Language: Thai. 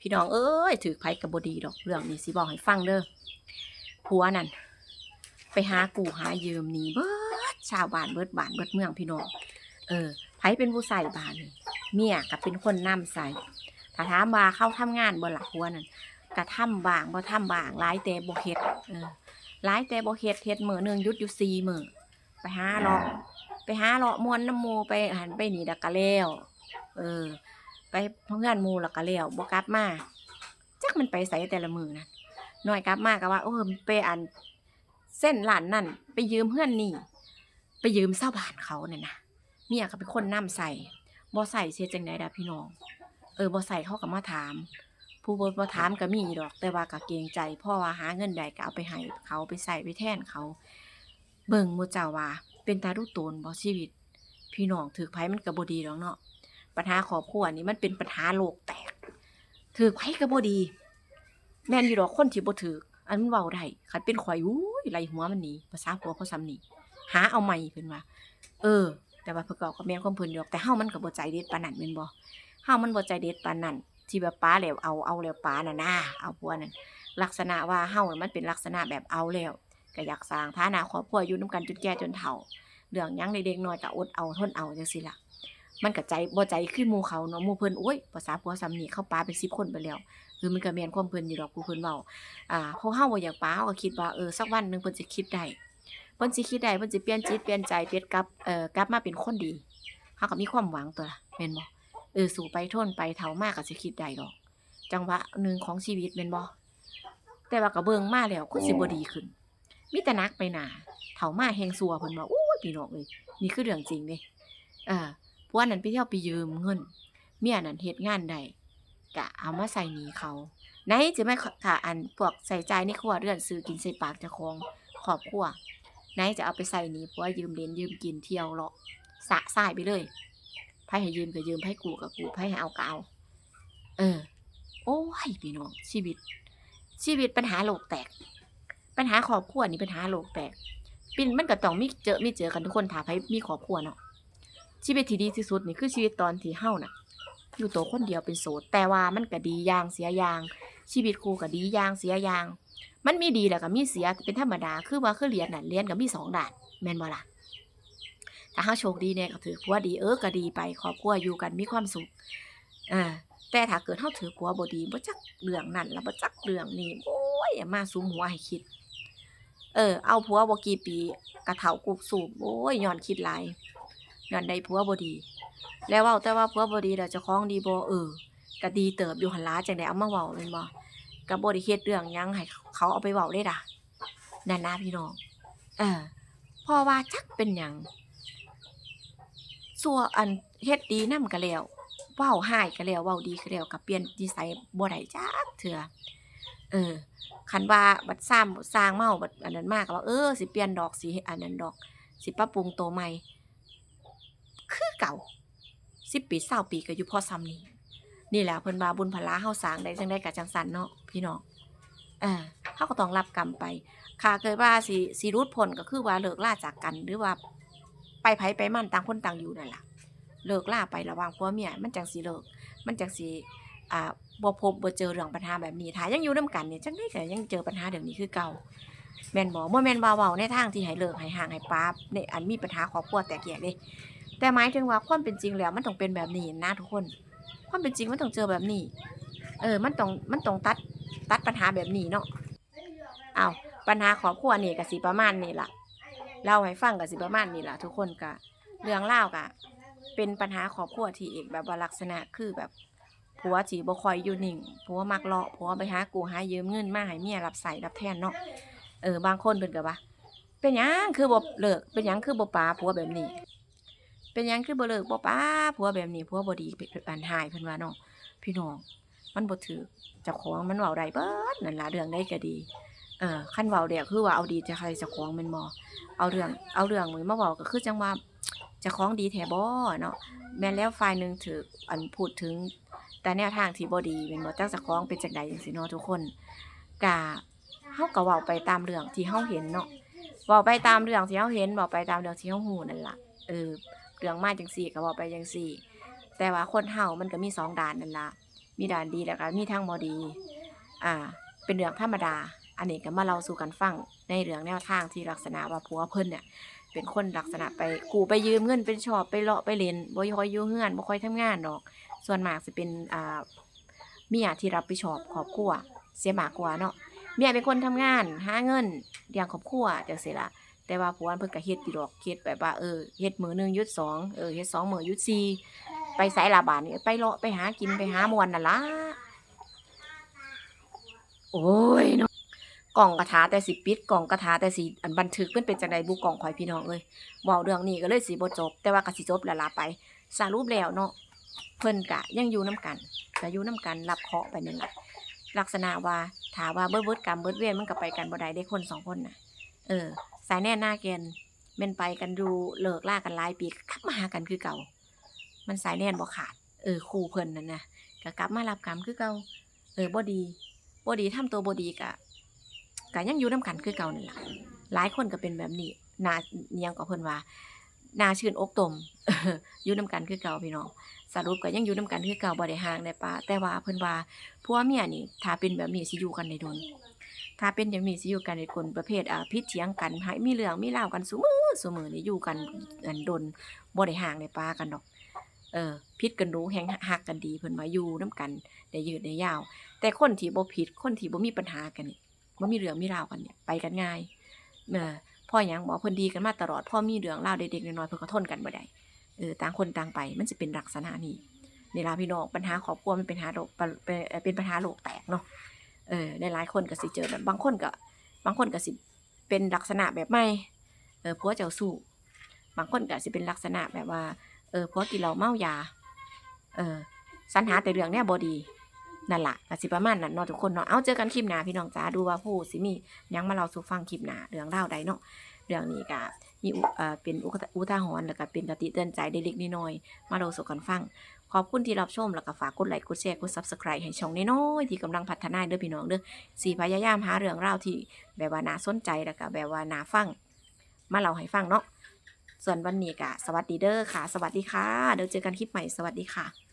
พี่น้องเอ้ยถือไผกับบดีดอกเรื่องนี้สิบอกให้ฟังเด้อผัวนั่นไปหากูหายืมหนีเบิดชาวบ้านเบิดบ้านเบิดเมืองพี่น้องเออไผเป็นผู้ใส่บ้านนี่เมียก็เป็นคนนำใส่ถ้าถามว่าเข้าทำงานบ่ล่ะผัวนั่นก็ทำบางบ่ทำบางหลายแต่บ่เฮ็ดเออหลายแต่บ่เฮ็ดเฮ็ดมื้อนึงยุดอยู่4มื้อไปหาเลาะไปหาเลาะมวนน้ำมูไปหันไปนี่ดักกะแล้วเออ ไปเพื่อนมูแล้วก็แล้วบ่กลับมาจักมันไปไสแต่ละมือนั่นน้อยกลับมาก็ว่าโอ้ไปอันเส้นร้านนั่น ไปยืมเพื่อนนี่ ไปยืมชาวบ้าบานเขาเนี่ยนะเมียก็เป็นคนนํใส่บ่ใส่เสียจังไดดะพี่น้อง เออบ่ใส่เขาก็มาถาม ผู้บ่บ่ถามก็มีดอก แต่ว่าก็เกรงใจพราะว่าหาเงินได้ก็เอาไปให้เขาไปใส่ไปแทนเขา เบิ่งมูเจ้าว่า เป็นตาดูโตนบ่ชีวิต พี่น้องถือไผมันก็บ่ดีดอกเนาะ ปัญหาครอบครัวนี่มันเป็นปัญหาโลกแตกถือไผก็บ่ดี แม่นอยู่ดอกคนที่บ่ถืออันมันเว้าได้คันเป็นข่อยอุ้ยไหลหัวมันหนีภาษาผัวเขาซ้ำนี่หาเอาใหม่เพิ่นว่า เออ แต่ว่าเพิ่นก็ก็แม่นความเพิ่นดอกแต่เฮามันก็บ่ใจเด็ดปานนั้นแม่นบ่เฮามันบ่ใจเด็ดปานนั้นที่แบบป้าแล้วเอาเอาแล้วป้าน่ะนะเอาผัวนั่นลักษณะว่าเฮามันเป็นลักษณะแบบเอาแล้วก็อยากสร้างฐานะครอบครัวอยู่นํกันจนแก่จนเฒ่าเรื่องยังเด็กๆน้อยก็อดเอาทนเอาจังซี่ล่ะ มันก็ใจบ่ใจคือหมู่เขาเนาะมูเพิ่นโอ้ยภาษาผัวซ้ำนี่เข้าป้าเป็น10คนไปแล้วคือมันก็แมนความเพิ่นอยู่ดอกผู้เพิ่นเว้าอ่าเพราะเฮาบ่อยากปาเฮาก็คิดว่าเออสักวันหนึงเพิ่นสิคิดได้เพิ่นสิคิดได้เพิ่นสิเปลี่ยนจิตเปลี่ยนใจเปลี่ยนกลับเอ่อกลับมาเป็นคนดีเฮาก็มีความหวังตัวล่ะแม่นบ่เออสู้ไปทนไปเฒ่ามากก็สิคิดได้ดอก จังหวะหนึ่งของชีวิตแม่นบ่แต่ว่าก็เบิ่งมาแล้วก็สิบ่ดีขึ้นมีแต่นักไปหนาเฒ่ามาแฮงซัวเพิ่นว่าโอ้ยพี่น้องเอ้ยนี่คือเรื่องจริงเด้เออ ผัวนั่นไปเที่ยวไปยืมเงิน เมียนั่นเฮ็ดงานได้ก็เอามาใส่หนี้เขาไหนจะไม่ค่ะอันพวกใส่ใจในครัวเรือนซื้อกินใส่ปากจ้าของครอบครัวไหนจะเอาไปใส่หนี้ผัวยืมเล่นยืมกินเที่ยวเลาะสะสายไปเลยไผให้ยืมก็ยืมไผกู้ก็กู้ไผให้เอาก็เอา เออ โอ้ยพี่น้องชีวิต ชีวิตปัญหาโลกแตก ปัญหาครอบครัวนี่ปัญหาโลกแตกปินมันก็ต้องมีเจอมีเจอกันทุกคนถ้าไผมีครอบครัวเนาะ ชีวิตที่ดีที่สุดนี่คือชีวิตตอนที่เฮาน่ะ อยู่ตัวคนเดียวเป็นโสด แต่ว่ามันก็ดีอย่างเสียอย่าง ชีวิตคู่ก็ดีอย่างเสียอย่าง มันมีดีแล้วก็มีเสียเป็นธรรมดา คือว่าคือเรียนน่ะเรียนก็มีสองด้านแม่นบ่ล่ะถ้าเฮาโชคดีเนี่ยก็ถือผัวดีเออก็ดีไปครอบครัวอยู่กันมีความสุขอ่าแต่ถ้าเกิดเฮาถือผัวบ่ดีบ่จักเรื่องนั้นแล้วบ่จักเรื่องนี้โอ้ยมาสุมหัวให้คิด เออ เอาผัวบ่กี่ปีกระเฒ่ากุกสูบโอ้ยย้อนคิดหลาย ย้อนได้ผัวบ่ดี แล้วเว้าแต่ว่าผัวบ่ดีแล้วเจ้าของดีบ่เออก็ดีเติบอยู่หันล่ะจังได๋เอามาเว้าแม่นบ่ก็บ่ได้เฮ็ดเรื่องหยังให้เขาเอาไปเว้าเด้ด่ะนั่นนะพี่น้องเออพราะว่าจักเป็นหยังซัวอันเฮ็ดดีนำก็แล้วเว้าร้ายก็แล้วเว้าดีก็แล้วก็เปลี่ยนนิสัยบ่ได้จักเทื่อเออคันว่าบัดซ้ำสร้างเมาบัดอันนั้นมาก็ว่าเออสิเปลี่ยนดอกสิอันนั้นดอก สิปรับปรุงตัวใหม่ คือเก่าสิปีเศร้าปีก็อยู่พอซ้ำนี้นี่แหละเพิ่นว่าบุญพลาเฮาสร้างได้จังได๋ก็จังซันเนาะพี่น้องเออเฮาก็ต้องรับกรรมไปค่าเกิดว่าสิสิรุดพ้นก็คือว่าเลิกล่าจากกันหรือว่าไปไผไปมันต่างคนต่างอยู่นั่นล่ะเลิกล่าไประหว่างผัวเมียมันจังสิเลิก มันจังสิอ่าบ่พบบ่เจอเรื่องปัญหาแบบนี้ถ้ายังอยู่นํกันเนี่ยจังได๋ก็ยังเจอปัญหาเรื่องนี้คือเก่าแม่นบ่บ่แม่นว่าเว้าในทางที่ให้เลิกให้ห่างให้ปราบในอันมีปัญหาครอบครัวแตกแยกเด้ แต่หมายถึงว่าความเป็นจริงแล้วมันต้องเป็นแบบนี้นะทุกคน ความเป็นจริงมันต้องเจอแบบนี้ เออ มันต้องมันต้องตัดตัดปัญหาแบบนี้เนาะเอาปัญหาครอบครัวนี่ก็สิประมาณนี้ล่ะเล่าให้ฟังก็สิประมาณนี้ล่ะทุกคนก็เรื่องเล่าก็เป็นปัญหาครอบครัวที่เอกแบบว่าลักษณะคือแบบผัวจีบ่คอยอยู่หนิ่งผัวมักเลาะผัวไปหากูหายืมเงินมาให้เมียรับใส่รับแทนเนาะเออบางคนเพิ่นก็ว่าเป็นยังคือบ่เลิกเป็นยังคือบ่ปาผัวแบบนี้ เป็นยังคือบ่เลิกบ่ป้าผัวแบบนี้ผัวบ่ดีเป็นอันหายเพิ่นว่าเนาะพี่น้อง มันบ่ถือเจ้าของมันเว้าได้เบิดนั่นล่ะเรื่องใดก็ดีเออคันเว้าแล้วคือว่าเอาดีจะใครเจ้าของแม่นบ่เอาเรื่องเอาเรื่องมือมาเว้าก็คือจังว่าเจ้าของดีแท้บ่เนาะแม่นแล้วฝ่ายหนึงถืออันพูดถึง แต่แนวทางที่บ่ดีแม่นบ่จักเจ้าของเป็นจังใดจังซี่เนาะทุกคนก็เฮาก็เว้าไปตามเรื่องที่เฮาเห็นเนาะเว้าไปตามเรื่องที่เฮาเห็นเว้าไปตามเรื่องที่เฮาฮู้นั่นล่ะเออ เรื่องมาจังซี่ก็เว้าไปจังซี่ แต่ว่าคนเฮามันก็มีสองด้านนั่นล่ะมีด้านดีแล้วก็มีทางบ่ดี อ่า เป็นเรื่องธรรมดา อันนี้ก็มาเล่าสู่กันฟังในเรื่องแนวทางที่ลักษณะว่าผัวเพิ่นเนี่ยเป็นคนลักษณะไปกูไปยืมเงินเป็นชอบไปเลาะไปเล่นบ่ค่อยอยู่เฮือนบ่ค่อยทำงานดอก ส่วนมากสิเป็นอ่าเมียที่รับผิดชอบครอบครัวเสียมากกว่าเนาะเมียเป็นคนทำงาน หาเงินเลี้ยงครอบครัวจังซี่ล่ะ แต่ว่าผัวเพิ่นก็เฮ็ดอยู่ดอกเฮ็ดแบบว่าเออเฮ็ดมือหนึ่งยุดสองเออเฮ็ดสองมือยุดสี่ไปไสลาบานนี่ไปเลาะไปหากินไปหามวนนั่นละโอ้ยเนาะกล่องกระถาแต่สิปิดกล่องกระถาแต่สิอันบันทึกมันเป็นจังไดบุกล่องข่อยพี่น้องเอ้ยเว้าเรื่องนี้ก็เลยสิบ่จบ แต่ว่าก็สิจบแล้วล่ะไปสรุปแล้วเนาะเพิ่นกะยังอยู่น้กันก็อยู่น้กันรับเคาะไปนั่ละลักษณะว่าถาว่าเบิดเบิดกรรมเบิดเวรมันก็ไปกันบ่ได้ได้คนสองคนน่ะ เออ สายแน่หน้าแกนแม่นไปกันดูเลิกล่ากันหลายปีกลับมาหากันคือเก่า มันสายแน่นบ่ขาด เออคู่เพิ่นนั่นนะก็กลับมารับกรรมคือเก่า เออบ่ดีบ่ดีทำตัวบ่ดีกะก็ยังอยู่นํกันคือเก่านั่นล่ะหลายคนก็เป็นแบบนี้นาเนียงกับเพิ่นว่านาชื่นอกตมอยู่นํกันคือเก่าพี่น้องสรุปก็ยังอยู่นํกันคือเก่าบ่ได้ห่างได้ปะแต่ว่าเพิ่นว่าผัวเมียนี่ถ้าเป็นแบบนี้สิอยู่กันได้โดน ถ้าเป็นอย่างนี้สิอยู่กันในคนประเภทอ่าพิษเถียงกันให้มีเรื่องมีรากันซุมือซุมือนี่อยู่กันอันดนบ่ได้ห่างได้ปากันดอก เออพิษกันรู้แฮงฮักกันดีเพิ่นมาอยู่นํกันได้ยืดได้ยาว แต่คนที่บ่ผิดคนที่บ่มีปัญหากันนี่บ่มีเรื่องมีราวกันเนี่ยไปกันง่ายเออพ่อหยังบอกเพิ่นดีกันมาตลอดพ่อมีเรื่องราเด็กๆน้อยๆเพิ่นก็ทนกันบ่ได้เออต่างคนต่างไปมันสิเป็นลักษณะนี้นี่ล่ะพี่น้องปัญหาครอบครัวมันเป็นปัญหาโลกเป็นปัญหาโลกแตกเนาะ เออหลายๆคนก็สิเจอแบบบางคนก็บางคนก็สิเป็นลักษณะแบบไม่เออผัวเจ้าสู้บางคนก็สิเป็นลักษณะแบบว่าเออผัวกินเหล้าเมายาเออสรรหาแต่เรื่องเนี้ยบอดีนั่นละก็สิประมาณนั้นเนาะทุกคนเนาะเอาเจอกันคลิปหน้าพี่น้องจ้าดูว่าผู้สิมียังมาเราสู่ฟังคลิปหน้าเรื่องเล่าใดเนาะเรื่องนี้ก็มีอุเอ่อเป็นอุทาหรณ์แล้วก็เป็นกติเตือนใจเล็กๆน้อยๆมาเราสู่กันฟัง ขอบคุณที่รับชม แล้วก็ฝากกดไลค์กดแชร์กด Subscribe ให้ช่องน้อยๆที่กำลังพัฒนาเด้อพี่น้องเด้อสีพยายามหาเรื่องราวที่แบบว่าน่าสนใจแล้วก็แบบว่าน่าฟัง มาเล่าให้ฟังเนาะส่วนวันนี้ก็สวัสดีเด้อค่ะ สวัสดีค่ะเดี๋ยวเจอกันคลิปใหม่สวัสดีค่ะ